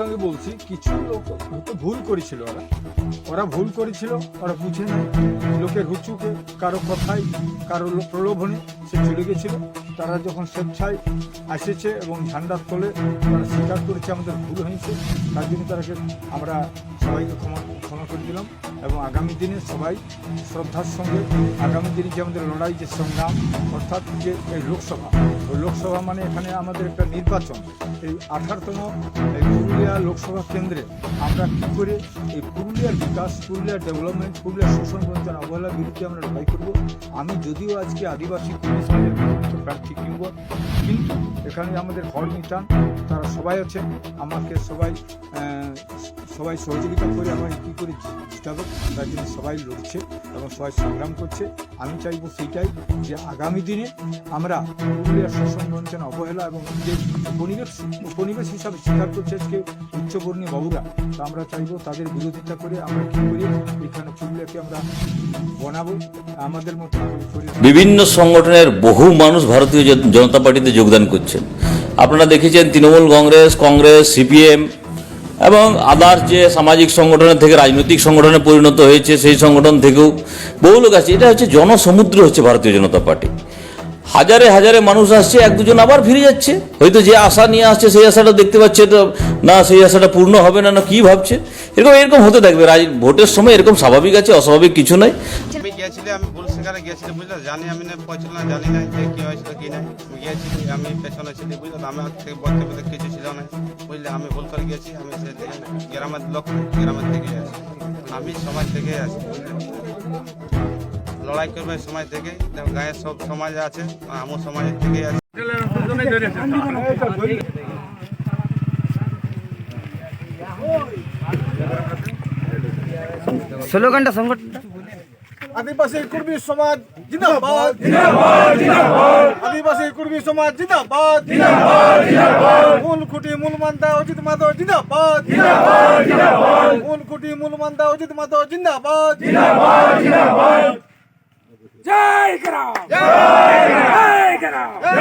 সঙ্গে বলছি, কিছু লোক হয়তো ভুল করেছিল ওরা। ওরা ভুল করেছিল, ওরা বুঝে না লোকের হুচুকে, কারও কথায়, কারও প্রলোভনে সে চলে গেছিল। তারা যখন স্বেচ্ছায় এসেছে এবং ঝান্ডার তোলে তারা স্বীকার করেছে আমাদের ভুল হয়েছে, তার জন্য তারাকে আমরা সবাইকে ক্ষমা ক্ষমা করে দিলাম। এবং আগামী দিনে সবাই শ্রদ্ধার সঙ্গে, আগামী দিনে যে আমাদের লড়াই, যে সংগ্রাম, অর্থাৎ যে এই লোকসভা, ওই লোকসভা মানে এখানে আমাদের একটা নির্বাচন। এই আঠারোতম, এই পুরুলিয়া লোকসভা কেন্দ্রে আমরা কী করে এই পুরুলিয়ার বিকাশ, পুরুলিয়ার ডেভেলপমেন্ট, পুরুলিয়ার শোষণ বঞ্চনা অবহেলার বিরুদ্ধে আমরা লড়াই করব? আমি যদিও আজকে আদিবাসী কমিশনের বিরুদ্ধে প্রার্থী কিনব কিন্তু এখানে আমাদের হর মিটান তারা সবাই আছেন। আমাকে সবাই সবাই সহযোগিতা করে আমাকে কী করে জিতাবে তার জন্য সবাই লড়ছে এবং সবাই সংগ্রাম করছে। আমি চাইব সেইটাই যে আগামী দিনে আমরা পুরুলিয়ার শোষণ বঞ্চনা অবহেলা এবং যে উপনিবেশ উপনিবেশ হিসাবে স্বীকার করছে আজকে উচ্চবর্ণীয় বাবুরা। তা আমরা চাইব তাদের বিরোধিতা করে আমরা কী করি এখানে পুরুলিয়াকে আমরা বানাবো, আমাদের মতো বিভিন্ন সংগঠনের বহু মানুষ ভারতীয় জন- জনতা পার্টিতে যোগদান করছেন। আপনারা দেখেছেন তৃণমূল কংগ্রেস কংগ্রেস, সিপিএম এবং আদার যে সামাজিক সংগঠনের থেকে রাজনৈতিক সংগঠনে পরিণত হয়েছে, সেই সংগঠন থেকেও বহু লোক আছে। এটা হচ্ছে জনসমুদ্র হচ্ছে ভারতীয় জনতা পার্টি। হাজারে হাজারে মানুষ আসছে, এক দুজন আবার ফিরে যাচ্ছে। হয়তো যে আশা নিয়ে আসছে, সেই আশাটা দেখতে পাচ্ছে না, সেই আশাটা পূর্ণ হবে না না, কি ভাবছে? এরকম এরকম হতে থাকবে। ভোটের সময় এরকম স্বাভাবিক আছে, অস্বাভাবিক কিছু আমি আমি গিয়েছিলি, বুঝলে? জানি আমি না জানি না নাই। আমি বুঝলে? থেকে আমি গেছি আমি থেকে লড়াই করবে সমাজ থেকে। গায়ের সব সমাজ আছে আমার সমাজের থেকে আছি। স্লোগানটা সংগঠনটা আদিবাসী কুর্মী সমাজ জিন্দাবাদ। জিন্দাবাদ জিন্দাবাদ আদিবাসী কুর্মী সমাজ জিন্দাবাদ। জিন্দাবাদ জিন্দাবাদ মূল খুঁটি মূল মান্তা অজিত মাধব জিন্দাবাদ। জিন্দাবাদ জিন্দাবাদ মূল খুঁটি মূল মান্তা অজিত মাধব জিন্দাবাদ জিন্দাবাদ জিন্দাবাদ। Take it out! Kram! Jai Kram!